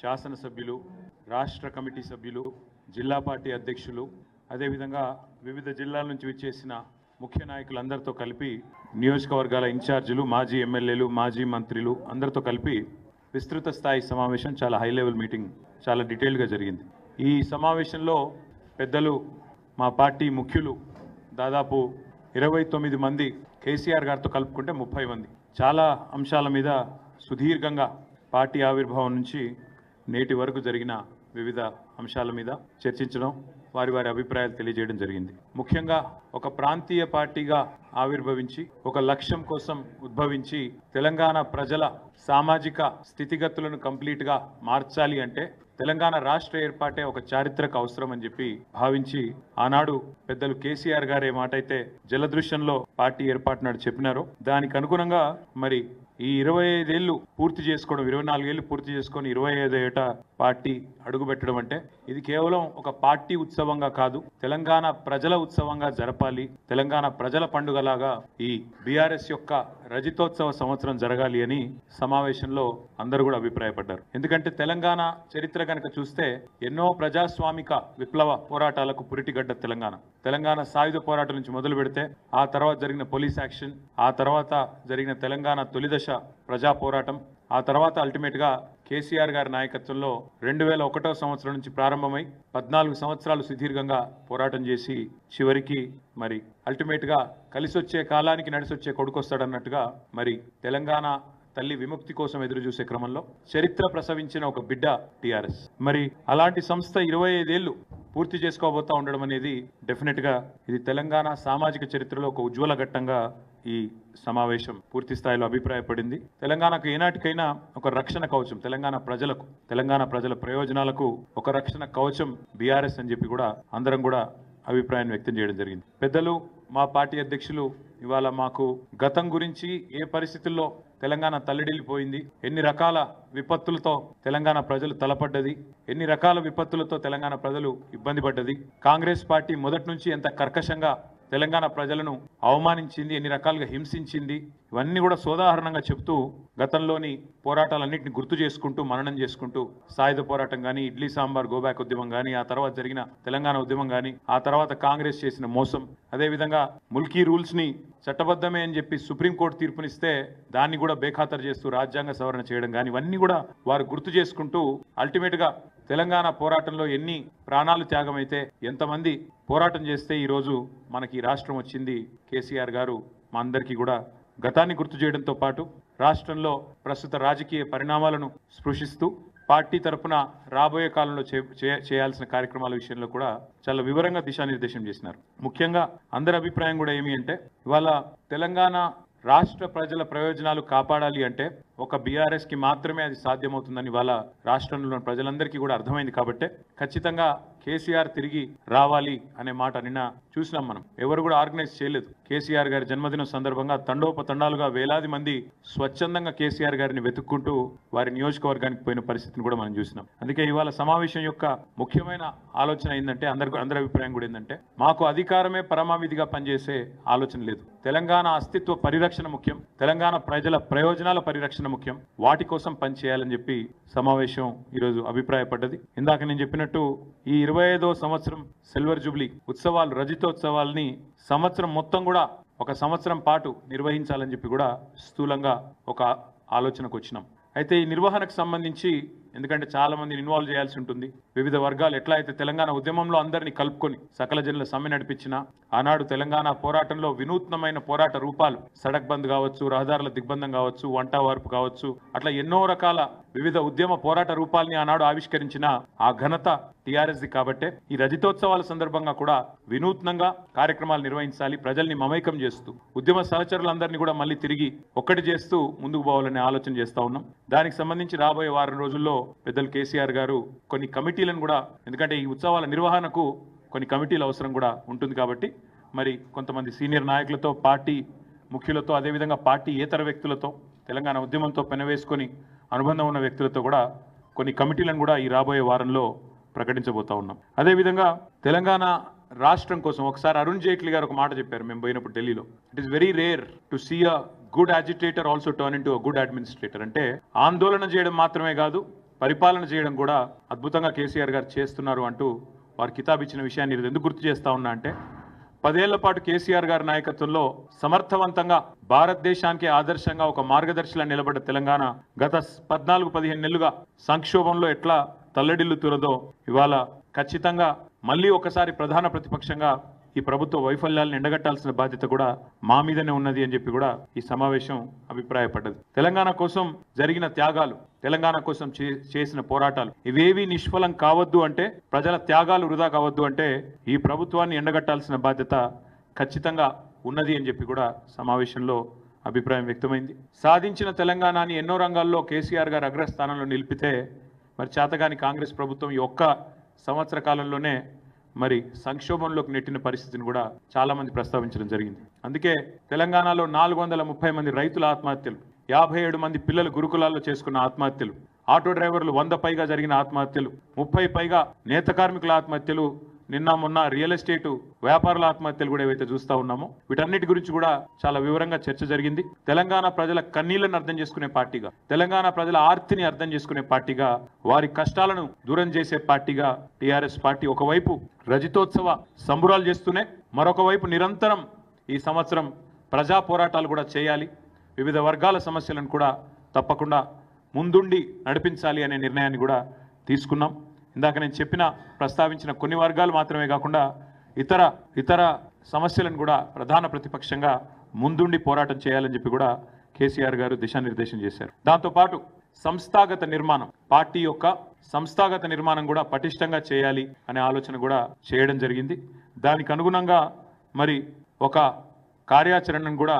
శాసనసభ్యులు రాష్ట్ర కమిటీ సభ్యులు జిల్లా పార్టీ అధ్యక్షులు అదేవిధంగా వివిధ జిల్లాల నుంచి విచ్చేసిన ముఖ్య నాయకులందరితో కలిపి నియోజకవర్గాల ఇన్ఛార్జీలు మాజీ ఎమ్మెల్యేలు మాజీ మంత్రులు అందరితో కలిపి విస్తృత స్థాయి సమావేశం చాలా హై లెవెల్ మీటింగ్ చాలా డీటెయిల్గా జరిగింది. ఈ సమావేశంలో పెద్దలు మా పార్టీ ముఖ్యులు దాదాపు ఇరవై తొమ్మిది మంది కేసీఆర్ గారితో కలుపుకుంటే ముప్పై మంది. చాలా అంశాల మీద సుదీర్ఘంగా పార్టీ ఆవిర్భావం నుంచి నేటి వరకు జరిగిన వివిధ అంశాల మీద చర్చించడం వారి వారి అభిప్రాయాలు తెలియజేయడం జరిగింది. ముఖ్యంగా ఒక ప్రాంతీయ పార్టీగా ఆవిర్భవించి ఒక లక్ష్యం కోసం ఉద్భవించి తెలంగాణ ప్రజల సామాజిక స్థితిగతులను కంప్లీట్గా మార్చాలి అంటే తెలంగాణ రాష్ట్ర ఏర్పాటే ఒక చారిత్రక అవసరం అని చెప్పి భావించి ఆనాడు పెద్దలు కేసీఆర్ గారు ఏ మాట అయితే జలదృశ్యంలో పార్టీ ఏర్పాటు నాడు చెప్పినారో. దానికి అనుగుణంగా మరి ఈ ఇరవై ఐదేళ్ళు పూర్తి చేసుకోవడం ఇరవై నాలుగేళ్ళు పూర్తి చేసుకొని ఇరవై ఐదు ఏట పార్టీ అడుగుపెట్టడం అంటే ఇది కేవలం ఒక పార్టీ ఉత్సవంగా కాదు తెలంగాణ ప్రజల ఉత్సవంగా జరపాలి తెలంగాణ ప్రజల పండుగలాగా ఈ బీఆర్ఎస్ యొక్క రజితోత్సవ సంవత్సరం జరగాలి అని సమావేశంలో అందరూ కూడా అభిప్రాయపడ్డారు. ఎందుకంటే తెలంగాణ చరిత్ర కనుక చూస్తే ఎన్నో ప్రజాస్వామిక విప్లవ పోరాటాలకు పురిటిగడ్డ తెలంగాణ. తెలంగాణ సాయుధ పోరాటం నుంచి మొదలు పెడితే ఆ తర్వాత జరిగిన పోలీస్ యాక్షన్ ఆ తర్వాత జరిగిన తెలంగాణ తొలిదశ ప్రజా పోరాటం ఆ తర్వాత అల్టిమేట్గా కేసీఆర్ గారి నాయకత్వంలో రెండు వేల ఒకటో సంవత్సరం నుంచి ప్రారంభమై పద్నాలుగు సంవత్సరాలు సుదీర్ఘంగా పోరాటం చేసి చివరికి మరి అల్టిమేట్గా కలిసొచ్చే కలిసి వచ్చే కాలానికి నడిసొచ్చే కొడుకొస్తాడన్నట్టుగా మరి తెలంగాణ తల్లి విముక్తి కోసం ఎదురు చూసే క్రమంలో చరిత్ర ప్రసవించిన ఒక బిడ్డ టిఆర్ఎస్. మరి అలాంటి సంస్థ ఇరవై ఐదేళ్ళు పూర్తి చేసుకోబోతా ఉండడం అనేది డెఫినెట్గా ఇది తెలంగాణ సామాజిక చరిత్రలో ఒక ఉజ్వల ఘట్టంగా ఈ సమావేశం పూర్తి స్థాయిలో అభిప్రాయపడింది. తెలంగాణకు ఏనాటికైనా ఒక రక్షణ కవచం తెలంగాణ ప్రజలకు తెలంగాణ ప్రజల ప్రయోజనాలకు ఒక రక్షణ కవచం బీఆర్ఎస్ అని చెప్పి కూడా అందరం కూడా అభిప్రాయాన్ని వ్యక్తం చేయడం జరిగింది. పెద్దలు మా పార్టీ అధ్యక్షులు ఇవాళ మాకు గతం గురించి ఏ పరిస్థితుల్లో తెలంగాణ తల్లడిల్లిపోయింది ఎన్ని రకాల విపత్తులతో తెలంగాణ ప్రజలు తలపడ్డది ఎన్ని రకాల విపత్తులతో తెలంగాణ ప్రజలు ఇబ్బంది పడ్డది కాంగ్రెస్ పార్టీ మొదటి నుంచి ఎంత కర్కశంగా తెలంగాణ ప్రజలను అవమానించింది ఎన్ని రకాలుగా హింసించింది ఇవన్నీ కూడా సోదాహరణంగా చెప్తూ గతంలోని పోరాటాలన్నింటినీ గుర్తు చేసుకుంటూ మననం చేసుకుంటూ సాయుధ పోరాటం కానీ ఇడ్లీ సాంబార్ గోబ్యాక్ ఉద్యమం కానీ ఆ తర్వాత జరిగిన తెలంగాణ ఉద్యమం కానీ ఆ తర్వాత కాంగ్రెస్ చేసిన మోసం అదేవిధంగా ముల్కీ రూల్స్ని చట్టబద్ధమే అని చెప్పి సుప్రీంకోర్టు తీర్పునిస్తే దాన్ని కూడా బేఖాతరు చేస్తూ రాజ్యాంగ సవరణ చేయడం కానీ ఇవన్నీ కూడా వారు గుర్తు చేసుకుంటూ అల్టిమేట్గా తెలంగాణ పోరాటంలో ఎన్ని ప్రాణాలు త్యాగమైతే ఎంతమంది పోరాటం చేస్తే ఈరోజు మనకి ఈ రాష్ట్రం వచ్చింది? కేసీఆర్ గారు మా అందరికీ కూడా గతాన్ని గుర్తు చేయడంతో పాటు రాష్ట్రంలో ప్రస్తుత రాజకీయ పరిణామాలను స్పృశిస్తూ పార్టీ తరపున రాబోయే కాలంలో చే- చే- చేయాల్సిన కార్యక్రమాల విషయంలో కూడా చాలా వివరంగా దిశానిర్దేశం చేసినారు. ముఖ్యంగా అందరి అభిప్రాయం కూడా ఏమి అంటే ఇవాళ తెలంగాణ రాష్ట్ర ప్రజల ప్రయోజనాలు కాపాడాలి అంటే ఒక బీఆర్ఎస్కి మాత్రమే అది సాధ్యమవుతుందని ఇవాళ రాష్ట్రంలోని ప్రజలందరికీ కూడా అర్థమైంది కాబట్టే ఖచ్చితంగా కేసీఆర్ తిరిగి రావాలి అనే మాట నిన్న చూసినాం మనం. ఎవరు కూడా ఆర్గనైజ్ చేయలేదు. కేసీఆర్ గారి జన్మదినం సందర్భంగా తండోపతండాలుగా వేలాది మంది స్వచ్ఛందంగా కేసీఆర్ గారిని వెతుక్కుంటూ వారి నియోజకవర్గానికి పోయిన పరిస్థితిని కూడా మనం చూసినాం. అందుకే ఇవాళ సమావేశం యొక్క ముఖ్యమైన ఆలోచన ఏంటంటే అందరికి అందరి అభిప్రాయం కూడా ఏంటంటే మాకు అధికారమే పరమావిధిగా పనిచేసే ఆలోచన లేదు. తెలంగాణ అస్తిత్వ పరిరక్షణ ముఖ్యం. తెలంగాణ ప్రజల ప్రయోజనాల పరిరక్షణ ముఖ్యం. వాటి కోసం పనిచేయాలని చెప్పి సమావేశం ఈరోజు అభిప్రాయపడ్డది. ఇందాక నేను చెప్పినట్టు ఈ ఇరవై ఐదో సంవత్సరం సిల్వర్ జూబ్లీ ఉత్సవాలు రజితోత్సవాల్ని సంవత్సరం మొత్తం కూడా ఒక సంవత్సరం పాటు నిర్వహించాలని చెప్పి కూడా స్థూలంగా ఒక ఆలోచనకు వచ్చినాం. అయితే ఈ నిర్వహణకు సంబంధించి ఎందుకంటే చాలా మందిని ఇన్వాల్వ్ చేయాల్సి ఉంటుంది. వివిధ వర్గాలు ఎట్లా అయితే తెలంగాణ ఉద్యమంలో అందరినీ కలుపుకొని సకల జనుల సమ్మె నడిపించిన ఆనాడు తెలంగాణ పోరాటంలో వినూత్నమైన పోరాట రూపాలు సడక్ బంద్ కావచ్చు రహదారుల దిగ్బంధం కావచ్చు వంట వార్పు కావచ్చు అట్లా ఎన్నో రకాల వివిధ ఉద్యమ పోరాట రూపాల్ని ఆనాడు ఆవిష్కరించిన ఆ ఘనత టీఆర్ఎస్ది కాబట్టే ఈ రజితోత్సవాల సందర్భంగా కూడా వినూత్నంగా కార్యక్రమాలు నిర్వహించాలి ప్రజల్ని మమైకం చేస్తూ ఉద్యమ సహచరులందరినీ కూడా మళ్ళీ తిరిగి ఒక్కటి చేస్తూ ముందుకు పోవాలనే ఆలోచన చేస్తా ఉన్నాం. దానికి సంబంధించి రాబోయే వారం రోజుల్లో పెద్దలు కేసీఆర్ గారు కొన్ని కమిటీలను కూడా ఎందుకంటే ఈ ఉత్సవాల నిర్వహణకు కొన్ని కమిటీల అవసరం కూడా ఉంటుంది కాబట్టి మరి కొంతమంది సీనియర్ నాయకులతో పార్టీ ముఖ్యులతో అదేవిధంగా పార్టీ ఏతర వ్యక్తులతో తెలంగాణ ఉద్యమంతో పెనవేసుకొని అనుబంధం ఉన్న వ్యక్తులతో కూడా కొన్ని కమిటీలను కూడా ఈ రాబోయే వారంలో ప్రకటించబోతా ఉన్నాం. అదేవిధంగా తెలంగాణ రాష్ట్రం కోసం ఒకసారి అరుణ్ జైట్లీ గారు ఒక మాట చెప్పారు మేము పోయినప్పుడు ఢిల్లీలో. It is very rare to see a good agitator also turn into good administrator అంటే ఆందోళన చేయడం మాత్రమే కాదు పరిపాలన చేయడం కూడా అద్భుతంగా కేసీఆర్ గారు చేస్తున్నారు అంటూ వారు కితాబిచ్చిన విషయాన్ని ఎందుకు గుర్తు చేస్తా ఉన్నా అంటే పదేళ్ళ పాటు కేసీఆర్ గారి నాయకత్వంలో సమర్థవంతంగా భారతదేశానికి ఆదర్శంగా ఒక మార్గదర్శిలా నిలబడ్డ తెలంగాణ గత పద్నాలుగు పదిహేను నెలలుగా సంక్షోభంలో ఎట్లా తల్లడిల్లుతున్నదో ఇవాళ ఖచ్చితంగా మళ్ళీ ఒకసారి ప్రధాన ప్రతిపక్షంగా ఈ ప్రభుత్వ వైఫల్యాలను ఎండగట్టాల్సిన బాధ్యత కూడా మా మీదనే ఉన్నది అని చెప్పి కూడా ఈ సమావేశం అభిప్రాయపడ్డది. తెలంగాణ కోసం జరిగిన త్యాగాలు తెలంగాణ కోసం చే- చేసిన పోరాటాలు ఇవేవి నిష్ఫలం కావద్దు అంటే ప్రజల త్యాగాలు వృధా కావద్దు అంటే ఈ ప్రభుత్వాన్ని ఎండగట్టాల్సిన బాధ్యత ఖచ్చితంగా ఉన్నది అని చెప్పి కూడా సమావేశంలో అభిప్రాయం వ్యక్తమైంది. సాధించిన తెలంగాణని ఎన్నో రంగాల్లో కేసీఆర్ గారు అగ్రస్థానంలో నిలిపితే మరి చేతగాని కాంగ్రెస్ ప్రభుత్వం ఈ ఒక్క సంవత్సర కాలంలోనే మరి సంక్షోభంలోకి నెట్టిన పరిస్థితిని కూడా చాలామంది ప్రస్తావించడం జరిగింది. అందుకే తెలంగాణలో నాలుగు వందల ముప్పై మంది రైతుల ఆత్మహత్యలు యాభై ఏడు మంది పిల్లలు గురుకులాల్లో చేసుకున్న ఆత్మహత్యలు ఆటో డ్రైవర్లు వంద పైగా జరిగిన ఆత్మహత్యలు ముప్పై పైగా నేత కార్మికుల ఆత్మహత్యలు నిన్న మొన్న రియల్ ఎస్టేట్ వ్యాపారుల ఆత్మహత్యలు కూడా ఏవైతే చూస్తా ఉన్నామో వీటన్నిటి గురించి కూడా చాలా వివరంగా చర్చ జరిగింది. తెలంగాణ ప్రజల కన్నీళ్ళను అర్థం చేసుకునే పార్టీగా తెలంగాణ ప్రజల ఆర్తిని అర్థం చేసుకునే పార్టీగా వారి కష్టాలను దూరం చేసే పార్టీగా టీఆర్ఎస్ పార్టీ ఒకవైపు రజతోత్సవ సంబురాలు చేస్తూనే మరొక వైపు నిరంతరం ఈ సంవత్సరం ప్రజా పోరాటాలు కూడా చేయాలి. వివిధ వర్గాల సమస్యలను కూడా తప్పకుండా ముందుండి నడిపించాలి అనే నిర్ణయాన్ని కూడా తీసుకున్నాం. ఇందాక నేను చెప్పిన ప్రస్తావించిన కొన్ని వర్గాలు మాత్రమే కాకుండా ఇతర ఇతర సమస్యలను కూడా ప్రధాన ప్రతిపక్షంగా ముందుండి పోరాటం చేయాలని చెప్పి కూడా కేసీఆర్ గారు దిశానిర్దేశం చేశారు. దాంతోపాటు సంస్థాగత నిర్మాణం పార్టీ యొక్క సంస్థాగత నిర్మాణం కూడా పటిష్టంగా చేయాలి అనే ఆలోచన కూడా చేయడం జరిగింది. దానికి అనుగుణంగా మరి ఒక కార్యాచరణను కూడా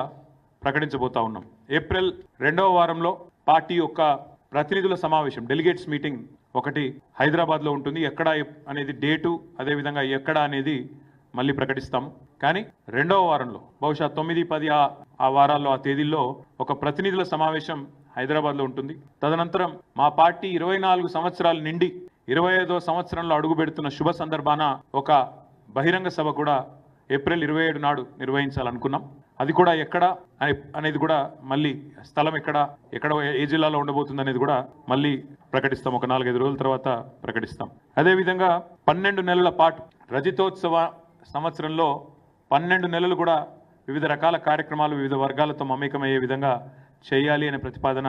ప్రకటించబోతా ఉన్నాం. ఏప్రిల్ రెండవ వారంలో పార్టీ యొక్క ప్రతినిధుల సమావేశం డెలిగేట్స్ మీటింగ్ ఒకటి హైదరాబాద్లో ఉంటుంది. ఎక్కడ అనేది డేటు అదేవిధంగా ఎక్కడ అనేది మళ్ళీ ప్రకటిస్తాము కానీ రెండవ వారంలో బహుశా తొమ్మిది పది ఆ ఆ వారాల్లో ఆ తేదీల్లో ఒక ప్రతినిధుల సమావేశం హైదరాబాద్లో ఉంటుంది. తదనంతరం మా పార్టీ ఇరవై నాలుగు సంవత్సరాలు నిండి ఇరవై ఐదో సంవత్సరంలో అడుగుపెడుతున్న శుభ సందర్భాన ఒక బహిరంగ సభ కూడా ఏప్రిల్ ఇరవై ఏడు నాడు నిర్వహించాలనుకున్నాం. అది కూడా ఎక్కడ అనేది కూడా మళ్ళీ స్థలం ఎక్కడ ఎక్కడ ఏ జిల్లాలో ఉండబోతుంది అనేది కూడా మళ్ళీ ప్రకటిస్తాం. ఒక నాలుగైదు రోజుల తర్వాత ప్రకటిస్తాం. అదేవిధంగా పన్నెండు నెలల పాటు రజితోత్సవ సంవత్సరంలో పన్నెండు నెలలు కూడా వివిధ రకాల కార్యక్రమాలు వివిధ వర్గాలతో మమేకమయ్యే విధంగా చేయాలి అనే ప్రతిపాదన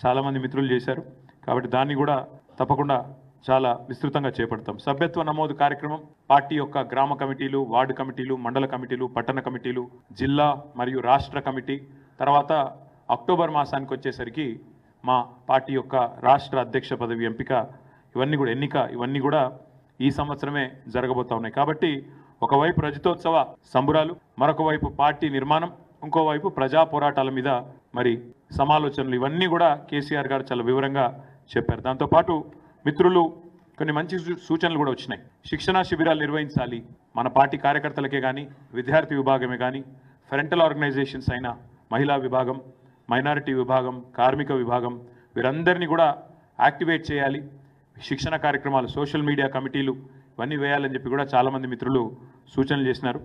చాలామంది మిత్రులు చేశారు. కాబట్టి దాన్ని కూడా తప్పకుండా చాలా విస్తృతంగా చేపడతాం. సభ్యత్వ నమోదు కార్యక్రమం పార్టీ యొక్క గ్రామ కమిటీలు వార్డు కమిటీలు మండల కమిటీలు పట్టణ కమిటీలు జిల్లా మరియు రాష్ట్ర కమిటీ. తర్వాత అక్టోబర్ మాసానికి వచ్చేసరికి మా పార్టీ యొక్క రాష్ట్ర అధ్యక్ష పదవి ఎంపిక. ఇవన్నీ కూడా ఎన్నిక ఇవన్నీ కూడా ఈ సంవత్సరమే జరగబోతా ఉన్నాయి. కాబట్టి ఒకవైపు రజతోత్సవ సంబురాలు మరొక వైపు పార్టీ నిర్మాణం ఇంకోవైపు ప్రజా పోరాటాల మీద మరి సమాలోచనలు. ఇవన్నీ కూడా కేసీఆర్ గారు చాలా వివరంగా చెప్పారు. దాంతోపాటు మిత్రులు కొన్ని మంచి సూచనలు కూడా వచ్చినాయి. శిక్షణా శిబిరాలు నిర్వహించాలి. మన పార్టీ కార్యకర్తలకే కానీ విద్యార్థి విభాగమే కానీ ఫ్రంటల్ ఆర్గనైజేషన్స్ అయిన మహిళా విభాగం మైనారిటీ విభాగం కార్మిక విభాగం వీరందరినీ కూడా యాక్టివేట్ చేయాలి. శిక్షణ కార్యక్రమాలు సోషల్ మీడియా కమిటీలు ఇవన్నీ వేయాలని చెప్పి కూడా చాలామంది మిత్రులు సూచనలు చేసినారు.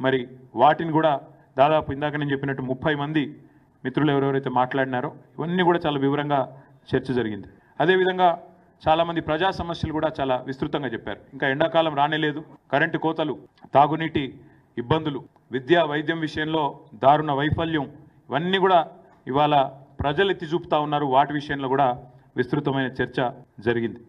మరి వాటిని కూడా దాదాపు ఇందాక నేను చెప్పినట్టు ముప్పై మంది మిత్రులు ఎవరెవరైతే మాట్లాడినారో ఇవన్నీ కూడా చాలా వివరంగా చర్చ జరిగింది. అదేవిధంగా చాలామంది ప్రజా సమస్యలు కూడా చాలా విస్తృతంగా చెప్పారు. ఇంకా ఎండాకాలం రానేలేదు. కరెంటు కోతలు తాగునీటి ఇబ్బందులు విద్యా వైద్యం విషయంలో దారుణ వైఫల్యం ఇవన్నీ కూడా ఇవాళ ప్రజలు ఎత్తి చూపుతా ఉన్నారు. వాటి విషయంలో కూడా విస్తృతమైన చర్చ జరిగింది.